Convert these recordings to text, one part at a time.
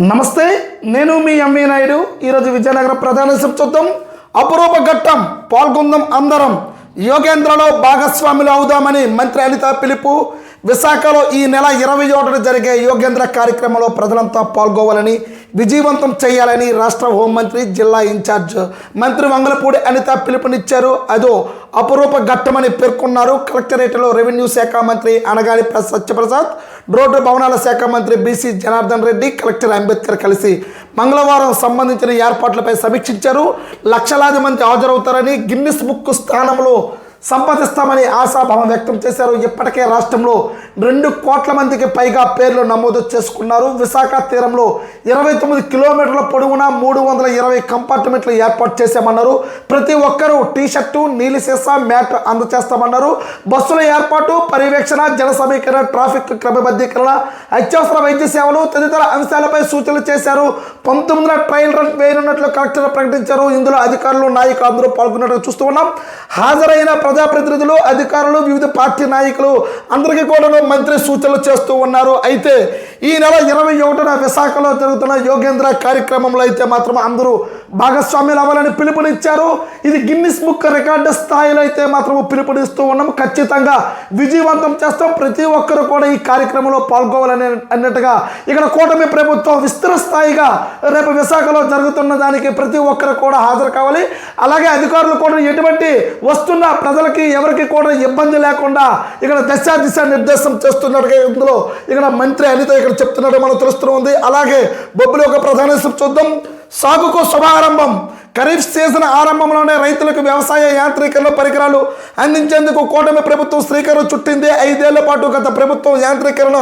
నమస్తే నేను మీ ఎంవి నాయుడు. ఈరోజు విజయనగరం ప్రధాన శిబ్ చూద్దాం. అపురూప ఘట్టం పాల్గొందాం అందరం యోగేంద్రలో భాగస్వాములు అవుదామని మంత్రి అనిత పిలుపు. విశాఖలో ఈ నెల ఇరవై ఒకటిన జరిగే యోగేంద్ర కార్యక్రమంలో ప్రజలంతా పాల్గొవాలని విజయవంతం చేయాలని రాష్ట్ర హోంమంత్రి జిల్లా ఇన్ఛార్జ్ మంత్రి వంగలపూడి అనిత పిలుపునిచ్చారు. అదో అపురూప ఘట్టమని పేర్కొన్నారు. కలెక్టరేట్లో రెవెన్యూ శాఖ మంత్రి అనగాని ప్ర- సత్యప్రసాద్. రోడ్డు భవనాల శాఖ మంత్రి బీసీ జనార్దన్ రెడ్డి కలెక్టర్ అంబేద్కర్ కలిసి మంగళవారం సంబంధించిన ఏర్పాట్లపై సమీక్షించారు. లక్షలాది మంది హాజరవుతారని గిన్నిస్ బుక్ స్థానంలో సంపాదిస్తామని ఆశాభావం వ్యక్తం చేశారు. ఇప్పటికే రాష్ట్రంలో రెండు కోట్ల మందికి పైగా పేర్లు నమోదు చేసుకున్నారు. విశాఖ తీరంలో ఇరవై తొమ్మిది కిలోమీటర్ల పొడవున మూడు వందల ఇరవై కంపార్ట్మెంట్లు ఏర్పాటు చేశామన్నారు. ప్రతి ఒక్కరూ టీ షర్టు నీలి సీసా మ్యాట్ అందచేస్తామన్నారు. బస్సుల ఏర్పాటు పర్యవేక్షణ జన సమీకరణ ట్రాఫిక్ క్రమబద్ధీకరణ అత్యవసర వైద్య సేవలు తదితర అంశాలపై సూచనలు చేశారు. పంతొమ్మిదిన ట్రయల్ రన్ వేయనున్నట్లు కలెక్టర్ ప్రకటించారు. ఇందులో అధికారులు నాయకులు అందరూ పాల్గొన్నట్లు చూస్తూ ఉన్నాం. హాజరైన ప్రజాప్రతినిధులు అధికారులు వివిధ పార్టీ నాయకులు అందరికీ కూడా మంత్రి సూచనలు చేస్తూ ఉన్నారు. అయితే ఈ నెల ఇరవై ఒకటిన విశాఖలో జరుగుతున్న యోగేంద్ర కార్యక్రమంలో అయితే మాత్రం అందరూ భాగస్వామ్యులు అవ్వాలని పిలుపునిచ్చారు. ఇది గిన్నిస్ బుక్ రికార్డు స్థాయిలో అయితే మాత్రం పిలుపునిస్తూ ఉన్నాం ఖచ్చితంగా విజయవంతం చేస్తాం. ప్రతి ఒక్కరు కూడా ఈ కార్యక్రమంలో పాల్గొవాలని అన్నట్టుగా ఇక్కడ కూటమి ప్రభుత్వం విస్తృత స్థాయిగా రేపు విశాఖలో జరుగుతున్న దానికి ప్రతి ఒక్కరు కూడా హాజరు కావాలి. అలాగే అధికారులు కూడా ఎటువంటి వస్తున్న ప్రజలకి ఎవరికి కూడా ఇబ్బంది లేకుండా ఇక్కడ దశ దిశ నిర్దేశం చేస్తున్నట్టుగా ఇందులో ఇక్కడ మంత్రి అనిత ఇక్కడ చెప్తున్నట్టు మనకు తెలుస్తుంది అలాగే బొబ్బులు యొక్క ప్రధాన చూద్దాం. సాగుకు శుభారంభం. ఖరీఫ్ సీజన్ ఆరంభంలోనే రైతులకు వ్యవసాయ యాంత్రీకరణ పరికరాలు అందించేందుకు కూటమి ప్రభుత్వం శ్రీకారం చుట్టింది. ఐదేళ్ళ పాటు గత ప్రభుత్వం యాంత్రీకరణ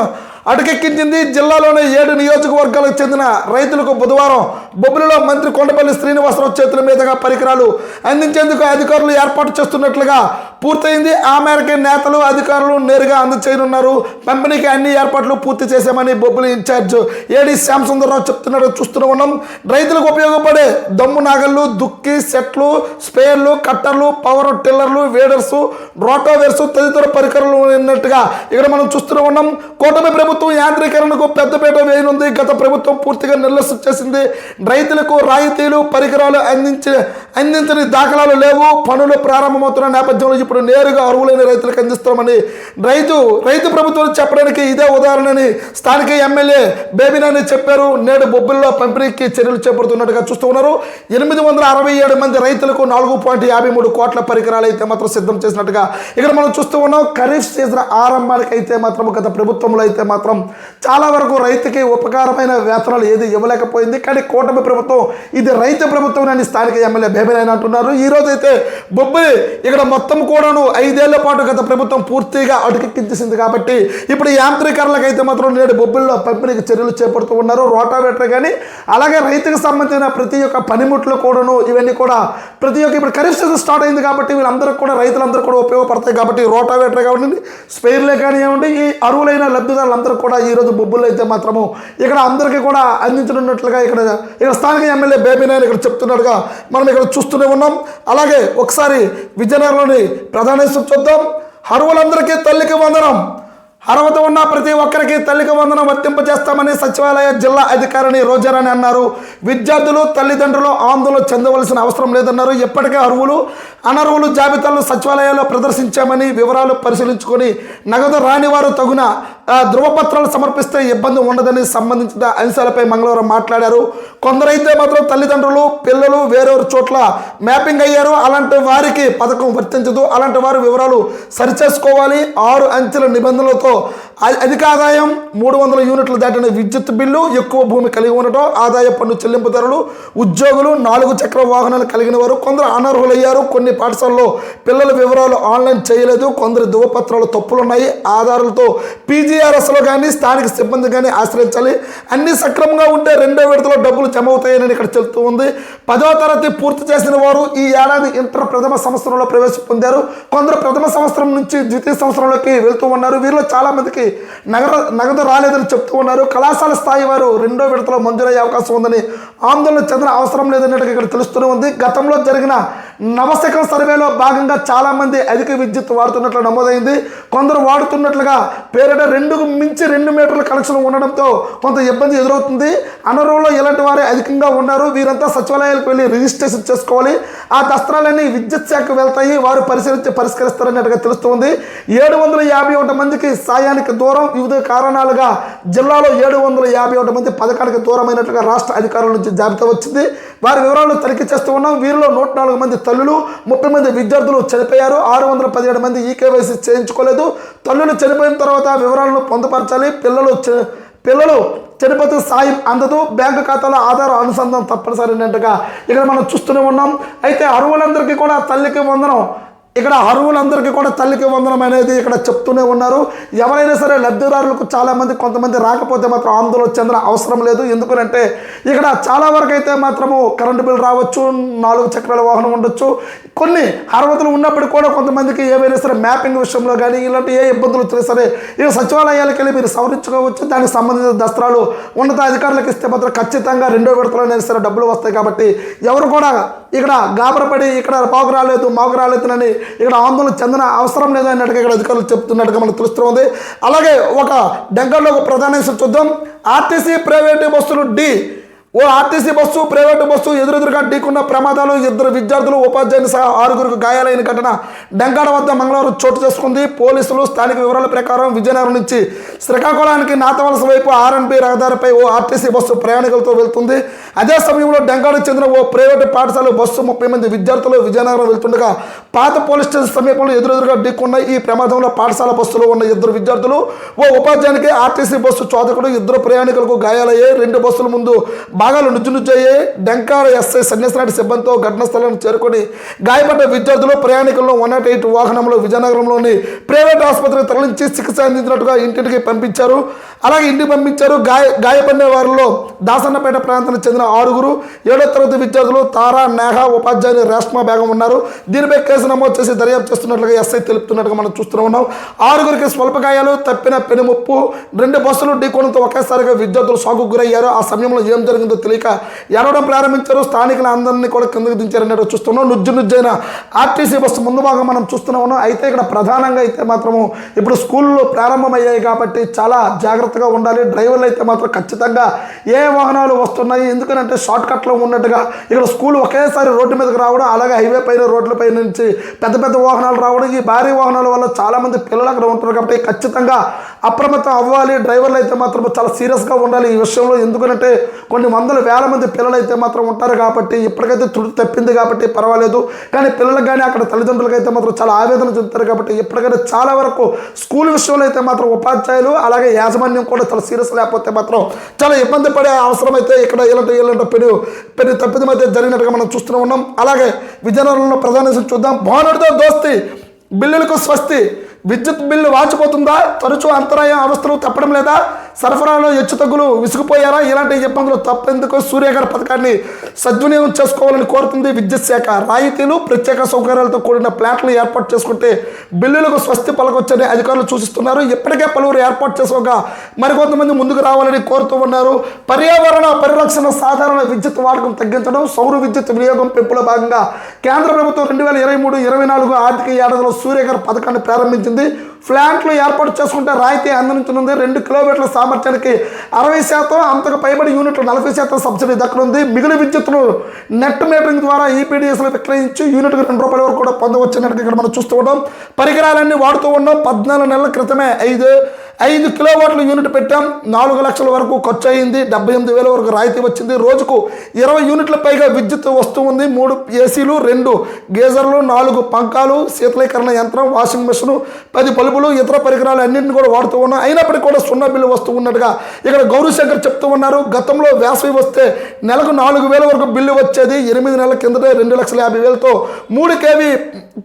అటకెక్కించింది జిల్లాలోని ఏడు నియోజకవర్గాలకు చెందిన రైతులకు బుధవారం బొబ్బులలో మంత్రి కొండపల్లి శ్రీనివాసరావు చేతుల మీదుగా పరికరాలు అందించేందుకు అధికారులు ఏర్పాటు చేస్తున్నట్లుగా పూర్తయింది. ఆ మేరకు నేతలు అధికారులు నేరుగా అందచేయనున్నారు. పంపిణీకి అన్ని ఏర్పాట్లు పూర్తి చేశామని బొబ్బులు ఇన్ఛార్జ్ ఏడి శ్యాంసుందరరావు చెప్తున్నాడు చూస్తూనే ఉన్నాం. రైతులకు ఉపయోగపడే దమ్ము నాగళ్ళు దుక్కి సెట్లు స్పేర్లు కట్టర్లు పవర్ టిల్లర్లు వేడర్స్ రోటోవేర్స్ తదితర పరికరాలు ఉన్నట్టుగా ఇక్కడ మనం చూస్తూనే ఉన్నాం. కూటమి ప్రభుత్వం యాంత్రీకరణకు పెద్దపీట వేయనుంది. గత ప్రభుత్వం పూర్తిగా నిర్లక్ష్యం చేసింది. రైతులకు రాయితీలు పరికరాలు అందించే అందించని దాఖలాలు లేవు. పనులు ప్రారంభమవుతున్న నేపథ్యంలో ఇప్పుడు నేరుగా అర్హులైన రైతులకు అందిస్తామని రైతు రైతు ప్రభుత్వం చెప్పడానికి ఇదే ఉదాహరణని స్థానిక ఎమ్మెల్యే బేబీనాని చెప్పారు. నేడు బొబ్బుల్లో పంపిణీకి చర్యలు చేపడుతున్నట్టుగా చూస్తూ ఉన్నారు. ఎనిమిది వందల అరవై ఏడు మంది రైతులకు నాలుగు పాయింట్ యాభై మూడు కోట్ల పరికరాలు అయితే మాత్రం సిద్ధం చేసినట్టుగా ఇక్కడ మనం చూస్తూ ఉన్నాం. ఖరీఫ్ సీజన్ ఆరంభానికి అయితే మాత్రం గత ప్రభుత్వంలో అయితే మాత్రం చాలా వరకు రైతుకి ఉపకారమైన వేతనాలు ఏది ఇవ్వలేకపోయింది. కానీ కూటమి ప్రభుత్వం ఇది రైతు ప్రభుత్వం అని స్థానిక ఎమ్మెల్యే బేబీనాయన అంటున్నారు. ఈ రోజు అయితే బొబ్బి ఇక్కడ మొత్తం కూడాను ఐదేళ్ళ పాటు గత ప్రభుత్వం పూర్తిగా అటుకెక్కించేసింది కాబట్టి ఇప్పుడు ఈ యాంత్రీకరణలకు అయితే మాత్రం నేడు బొబ్బిల్లో పంపిణీకి చర్యలు చేపడుతూ ఉన్నారు. రోటావేటర్ కానీ అలాగే రైతుకు సంబంధించిన ప్రతి ఒక్క పనిముట్లు కూడాను ఇవన్నీ కూడా ప్రతి ఒక్క ఇప్పుడు ఖరీఫ్ సీజన్ స్టార్ట్ అయింది కాబట్టి వీళ్ళందరికీ కూడా రైతులందరూ కూడా ఉపయోగపడతాయి కాబట్టి రోటావేటర్ కానివ్వండి స్పెయిర్లే కానివ్వండి ఈ అరువులైన లబ్ధిదారులందరూ కూడా ఈ రోజు బొబ్బుల్లో అయితే మాత్రము ఇక్కడ అందరికీ కూడా అందించనున్నట్లుగా ఇక్కడ ఇక్కడ స్థానిక ఎమ్మెల్యే బేబీ నాయన్ ఇక్కడ చెప్తున్నట్టుగా మనం ఇక్కడ చూస్తూనే ఉన్నాం. అలాగే ఒకసారి విజయనగరంలోని ప్రధాన చూద్దాం. అరువులందరికీ తల్లికి వందనం. అర్హత ఉన్న ప్రతి ఒక్కరికి తల్లికి వందనం వర్తింపజేస్తామని సచివాలయ జిల్లా అధికారిని రోజారాణి అన్నారు. విద్యార్థులు తల్లిదండ్రులు ఆందోళన చెందవలసిన అవసరం లేదన్నారు. ఇప్పటికే అర్హులు అనర్హులు జాబితాలను సచివాలయాల్లో ప్రదర్శించామని వివరాలు పరిశీలించుకొని నగదు రాని వారు తగున ధృవపత్రాలు సమర్పిస్తే ఇబ్బంది ఉండదని సంబంధించిన అంశాలపై మంగళవారం మాట్లాడారు. కొందరైతే మాత్రం తల్లిదండ్రులు పిల్లలు వేరేరు చోట్ల మ్యాపింగ్ అయ్యారు. అలాంటి వారికి పథకం వర్తించదు. అలాంటి వారు వివరాలు సరిచేసుకోవాలి. ఆరు అంచెల నిబంధనలతో Cristo అధిక ఆదాయం మూడు వందల యూనిట్లు దాటిన విద్యుత్ బిల్లు ఎక్కువ భూమి కలిగి ఉండటం ఆదాయ పన్ను చెల్లింపుదారులు ఉద్యోగులు నాలుగు చక్ర వాహనాలు కలిగిన వారు కొందరు అనర్హులయ్యారు. కొన్ని పాఠశాలలో పిల్లల వివరాలు ఆన్లైన్ చేయలేదు. కొందరు ధృవపత్రాలు తప్పులున్నాయి. ఆధారాలతో పీజీఆర్ఎస్లో కానీ స్థానిక సిబ్బంది కానీ ఆశ్రయించాలి. అన్ని సక్రమంగా ఉంటే రెండో విడతలో డబ్బులు జమ అవుతాయని ఇక్కడ చెబుతూ ఉంది. పదో తరగతి పూర్తి చేసిన వారు ఈ ఏడాది ఇంటర్ ప్రథమ సంవత్సరంలో ప్రవేశ పొందారు. కొందరు ప్రథమ సంవత్సరం నుంచి ద్వితీయ సంవత్సరంలోకి వెళ్తూ ఉన్నారు. వీరిలో చాలామందికి నగర నగదు రాలేదని చెప్తూ ఉన్నారు. కళాశాల స్థాయి వారు రెండో విడతలో మంజూరయ్యే అవకాశం ఉందని ఆందోళన చెందిన అవసరం లేదన్నట్టుగా ఇక్కడ తెలుస్తూనే ఉంది. గతంలో జరిగిన నవశకం సర్వేలో భాగంగా చాలామంది అధిక విద్యుత్ వాడుతున్నట్లు నమోదైంది. కొందరు వాడుతున్నట్లుగా పేరిట రెండుకు మించి రెండు మీటర్ల కనెక్షన్ ఉండడంతో కొంత ఇబ్బంది ఎదురవుతుంది. అనర్హుల్లో ఇలాంటి వారే అధికంగా ఉన్నారు. వీరంతా సచివాలయాలకు వెళ్ళి రిజిస్ట్రేషన్ చేసుకోవాలి. ఆ దస్త్రాలన్నీ విద్యుత్ శాఖకు వెళ్తాయి. వారు పరిశీలించి పరిష్కరిస్తారన్నట్టుగా తెలుస్తుంది ఏడు వందల యాభై ఒకటి మందికి సాయానికి దూరం వివిధ కారణాలుగా జిల్లాలో ఏడు వందల యాభై ఒకటి మంది పథకానికి దూరమైనట్లుగా రాష్ట్ర అధికారుల నుంచి జాబితా వచ్చింది. వారి వివరాలను తనిఖీ చేస్తూ ఉన్నాం. వీరిలో నూట నాలుగు మంది తల్లులు ముప్పై మంది విద్యార్థులు చనిపోయారు. ఆరు వందల పదిహేడు మంది ఈ కేవైసీ చేయించుకోలేదు. తల్లులు చనిపోయిన తర్వాత వివరాలను పొందుపరచాలి. పిల్లలు పిల్లలు చనిపోతే సాయం అందదు. బ్యాంకు ఖాతాలో ఆధార్ అనుసంధానం తప్పనిసరి అన్నట్టుగా ఇక్కడ మనం చూస్తూనే ఉన్నాం. అయితే అరువులందరికీ కూడా తల్లికి వందనం ఇక్కడ అరువులందరికీ కూడా తల్లికి వందనం అనేది ఇక్కడ చెప్తూనే ఉన్నారు. ఎవరైనా సరే లబ్ధిదారులకు చాలామంది కొంతమంది రాకపోతే మాత్రం ఆందోళన చెందిన అవసరం లేదు. ఎందుకంటే ఇక్కడ చాలా వరకు అయితే మాత్రము కరెంటు బిల్ రావచ్చు నాలుగు చక్రాల వాహనం ఉండొచ్చు. కొన్ని అర్హతలు ఉన్నప్పటికీ కూడా కొంతమందికి ఏమైనా సరే మ్యాపింగ్ విషయంలో కానీ ఇలాంటి ఏ ఇబ్బందులు వచ్చినా సరే ఈ సచివాలయాలకు వెళ్ళి మీరు సవరించుకోవచ్చు. దానికి సంబంధించిన దస్త్రాలు ఉన్నత అధికారులకు ఇస్తే మాత్రం ఖచ్చితంగా రెండో విడతలోనే సరే డబ్బులు వస్తాయి కాబట్టి ఎవరు కూడా ఇక్కడ గాబరపడి ఇక్కడ పాకు రాలేదు మాకు రాలేదునని ఇక్కడ ఆందోళన చెందిన అవసరం లేదన్నట్టుగా ఇక్కడ అధికారులు చెప్తున్నట్టుగా మనకు తెలుస్తుంది అలాగే ఒక డెంగర్లో ఒక ప్రధాన చూద్దాం. ఆర్టీసీ ప్రైవేటు బస్సులు డి ఓ ఆర్టీసీ బస్సు ప్రైవేటు బస్సు ఎదురెదురుగా ఢీకున్న ప్రమాదాలు. ఇద్దరు విద్యార్థులు ఉపాధ్యాయులు సహా ఆరుగురికి గాయాలైన ఘటన డెంకాడ వద్ద మంగళవారం చోటు చేసుకుంది. పోలీసులు స్థానిక వివరాల ప్రకారం విజయనగరం నుంచి శ్రీకాకుళానికి నాతవలస వైపు ఆర్ఎన్బి రహదారిపై ఓ ఆర్టీసీ బస్సు ప్రయాణికులతో వెళ్తుంది. అదే సమయంలో డెంకాడకు చెందిన ఓ ప్రైవేటు పాఠశాల బస్సు ముప్పై మంది విద్యార్థులు విజయనగరం వెళ్తుండగా పాత పోలీస్ స్టేషన్ సమీపంలో ఎదురెదురుగా ఢీకున్న ఈ ప్రమాదంలో పాఠశాల బస్సులో ఉన్న ఇద్దరు విద్యార్థులు ఓ ఉపాధ్యాయునికి ఆర్టీసీ బస్సు చోదకుడు ఇద్దరు ప్రయాణికులకు గాయాలయ్యాయి. రెండు బస్సుల ముందు భాగాలు నుజ్జు నుజ్జయ్యాయి డెంకాడ ఎస్ఐ సన్యాసనాటి సిబ్బందితో ఘటనా స్థలానికి చేరుకొని గాయపడ్డ విద్యార్థులు ప్రయాణికులను వన్ నాట్ ఎయిట్ వాహనంలో విజయనగరంలోని ప్రైవేట్ ఆసుపత్రికి తరలించి చికిత్స అందించినట్టుగా ఇంటింటికి పంపించారు. అలాగే ఇంటికి పంపించారు. గాయ గాయపడిన వారిలో దాసన్నపేట ప్రాంతానికి చెందిన ఆరుగురు ఏడో తరగతి విద్యార్థులు తారా నేహ ఉపాధ్యాయుని రేష్మా బేగం ఉన్నారు. దీనిపై కేసు నమోదు చేసి దర్యాప్తు చేస్తున్నట్లుగా ఎస్ఐ తెలుపుతున్నట్టుగా మనం చూస్తూ ఉన్నాం. ఆరుగురికి స్వల్ప గాయాలు తప్పిన పెనుముప్పు రెండు బస్సులు ఢీకోణంతో ఒకేసారిగా విద్యార్థులు సాగు గురయ్యారు. ఆ సమయంలో ఏం జరిగింది తెలియక ఏడవడం ప్రారంభించారు. స్థానికుల అందరినీ కూడా కిందకి దించారనేది చూస్తున్నాం. నుజ్జు నుజ్జైన ఆర్టీసీ బస్సు ముందు భాగం మనం చూస్తూనే ఉన్నాం. అయితే ఇక్కడ ప్రధానంగా అయితే మాత్రము ఇప్పుడు స్కూల్లో ప్రారంభమయ్యాయి కాబట్టి చాలా జాగ్రత్తగా ఉండాలి. డ్రైవర్లు అయితే మాత్రం ఖచ్చితంగా ఏ వాహనాలు వస్తున్నాయి ఎందుకంటే షార్ట్ కట్లో ఉన్నట్టుగా ఇక్కడ స్కూల్ ఒకేసారి రోడ్డు మీదకి రావడం అలాగే హైవే పైన రోడ్లపై నుంచి పెద్ద పెద్ద వాహనాలు రావడం ఈ భారీ వాహనాల వల్ల చాలామంది పిల్లలు అక్కడ ఉంటారు కాబట్టి ఖచ్చితంగా అప్రమత్తం అవ్వాలి. డ్రైవర్లు అయితే మాత్రం చాలా సీరియస్గా ఉండాలి ఈ విషయంలో. ఎందుకంటే కొన్ని వందల వేల మంది పిల్లలు అయితే మాత్రం ఉంటారు కాబట్టి ఇప్పటికైతే త్రుటి తప్పింది కాబట్టి పర్వాలేదు. కానీ పిల్లలకు కానీ అక్కడ తల్లిదండ్రులకు అయితే మాత్రం చాలా ఆవేదన చెందుతారు కాబట్టి ఇప్పటికైతే చాలా వరకు స్కూల్ విషయంలో అయితే మాత్రం ఉపాధ్యాయులు అలాగే యాజమాన్యం కూడా చాలా సీరియస్ లేకపోతే మాత్రం చాలా ఇబ్బంది పడే అవసరం అయితే ఇక్కడ ఇలాంటి ఇలాంటి పెను పెను తప్పిదం అయితే జరిగినట్టుగా మనం చూస్తూనే ఉన్నాం. అలాగే విజయనగరంలో ప్రధాన చూద్దాం. బాగుంటుందో దోస్తి బిల్లులకు స్వస్తి విద్యుత్ బిల్లు వాచిపోతుందా? తరచూ అంతరాయం అవస్థలు తప్పడం లేదా? సరఫరాలో హెచ్చుతగ్గులు విసిగిపోయారా? ఇలాంటి ఇబ్బందులు తప్పేందుకు సూర్యగారి పథకాన్ని సద్వినియోగం చేసుకోవాలని కోరుతుంది విద్యుత్ శాఖ రాయితీలు ప్రత్యేక సౌకర్యాలతో కూడిన ప్లాంట్లు ఏర్పాటు చేసుకుంటే బిల్లులకు స్వస్తి పలకొచ్చని అధికారులు సూచిస్తున్నారు. ఇప్పటికే పలువురు ఏర్పాటు చేసుకోగా మరికొంతమంది ముందుకు రావాలని కోరుతూ ఉన్నారు. పర్యావరణ పరిరక్షణ సాధారణ విద్యుత్ వాడకం తగ్గించడం సౌర విద్యుత్ వినియోగం పెంపులో భాగంగా కేంద్ర ప్రభుత్వం రెండు వేల ఇరవై మూడు ఇరవై నాలుగు ఆర్థిక ఏడాదిలో సూర్యగర్ పథకాన్ని ప్రారంభించింది. ప్లాంట్లు ఏర్పాటు చేసుకుంటే రాయితీ అందించనుంది. రెండు కిలోమీటర్ల సామర్థ్యానికి అరవై శాతం అంతకు పైబడి యూనిట్లు నలభై శాతం సబ్సిడీ దక్కనుంది. మిగిలిన విద్యుత్తును నెట్ మీటరింగ్ ద్వారా ఈపీడీఎస్లో విక్రయించి యూనిట్కి రెండు రూపాయల వరకు కూడా పొందవచ్చినట్టు ఇక్కడ మనం చూస్తూ ఉన్నాం. పరికరాలన్నీ వాడుతూ ఉన్నాం. పద్నాలుగు నెలల క్రితమే ఐదు ఐదు కిలోవాట్ల యూనిట్ పెట్టాం. నాలుగు లక్షల వరకు ఖర్చు అయింది. డెబ్బై ఎనిమిది వేల వరకు రాయితీ వచ్చింది. రోజుకు ఇరవై యూనిట్ల పైగా విద్యుత్ వస్తూ ఉంది. మూడు ఏసీలు రెండు గేజర్లు నాలుగు పంకాలు శీతలీకరణ యంత్రం వాషింగ్ మెషిన్ పది పలుపులు ఇతర పరికరాలు అన్నింటిని కూడా వాడుతూ ఉన్నాం అయినప్పటికీ కూడా సున్నా బిల్లు వస్తూ ఉన్నట్టుగా ఇక్కడ గౌరీశంకర్ చెప్తూ ఉన్నారు. గతంలో వేసవి వస్తే నెలకు నాలుగు వేల వరకు బిల్లు వచ్చేది. ఎనిమిది నెలల కిందటే రెండు లక్షల యాభై వేలతో మూడు కేవీ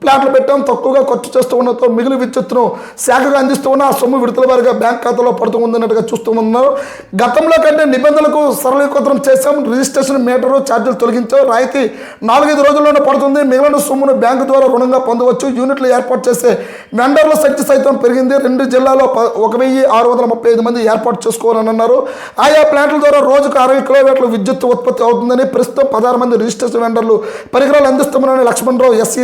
ప్లాట్లు పెట్టాం. తక్కువగా ఖర్చు చేస్తూ ఉండటంతో మిగిలిన విద్యుత్తును శాఖగా అందిస్తూ ఉన్న. ఆ సొమ్ము విడుదల వారి నేరుగా బ్యాంక్ ఖాతాలో పడుతూ ఉందన్నట్టుగా చూస్తూ ఉన్నారు గతంలో కంటే నిబంధనలకు సరళీకృతం చేశాం. రిజిస్ట్రేషన్ మీటరు ఛార్జీలు తొలగించాం. రాయితీ నాలుగైదు రోజుల్లోనే పడుతుంది. మిగిలిన సొమ్మును బ్యాంకు ద్వారా రుణంగా పొందవచ్చు. యూనిట్లు ఏర్పాటు చేసే వెండర్ల శక్తి సైతం పెరిగింది. రెండు జిల్లాలో ఒక వెయ్యి ఆరు వందల ముప్పై ఐదు మంది ఏర్పాటు చేసుకోవాలని అన్నారు. ఆయా ప్లాంట్ల ద్వారా రోజుకు అరవై కిలోమీటర్ల విద్యుత్ ఉత్పత్తి అవుతుందని ప్రస్తుతం పదహారు మంది రిజిస్ట్రేషన్ వెండర్లు పరికరాలు అందిస్తున్నారని లక్ష్మణరావు ఎస్సీ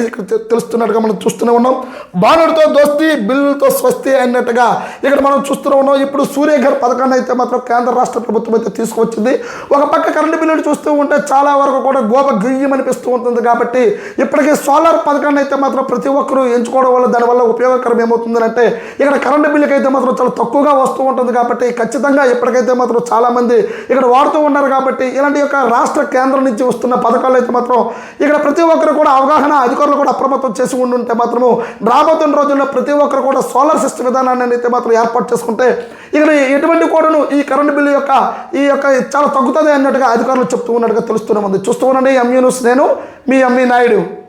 తెలుస్తున్నట్టుగా మనం చూస్తూనే ఉన్నాం. బాణుడితో దోస్తి బిల్లులతో స్వస్తి అన్నట్టుగా ఇక్కడ మనం చూస్తూనే ఉన్నాం. ఇప్పుడు సూర్యఘర్ పథకాన్ని అయితే మాత్రం కేంద్ర రాష్ట్ర ప్రభుత్వం అయితే తీసుకువచ్చింది ఒక పక్క కరెంటు బిల్లులు చూస్తూ ఉంటే చాలా వరకు కూడా గోప గియ్యం అనిపిస్తూ ఉంటుంది కాబట్టి ఇప్పటికీ సోలార్ పథకాన్ని అయితే మాత్రం ప్రతి ఒక్కరూ ఎంచుకోవడం వల్ల దానివల్ల ఉపయోగకరం ఏమవుతుంది అంటే ఇక్కడ కరెంటు బిల్లుకి అయితే మాత్రం చాలా తక్కువగా వస్తూ ఉంటుంది కాబట్టి ఖచ్చితంగా ఇప్పటికైతే మాత్రం చాలామంది ఇక్కడ వాడుతూ ఉన్నారు కాబట్టి ఇలాంటి యొక్క రాష్ట్ర కేంద్రం నుంచి వస్తున్న పథకాలు అయితే మాత్రం ఇక్కడ ప్రతి ఒక్కరు కూడా అవగాహన అధికారులు కూడా అప్రమత్తం చేసి ఉండుంటే మాత్రము రాబోతున్న రోజుల్లో ప్రతి ఒక్కరు కూడా సోలార్ సిస్టమ్ విధానాన్ని అయితే మాత్రం ఏర్పాటు చేసుకుంటే ఇక ఎటువంటి కూడాను ఈ కరెంటు బిల్లు యొక్క ఈ యొక్క చాలా తగ్గుతుంది అన్నట్టుగా అధికారులు చెప్తూ ఉన్నట్టుగా తెలుస్తూనే ఉంది. చూస్తూ ఉండండి ఎంఈ న్యూస్ నేను మీ ఎంఈ నాయుడు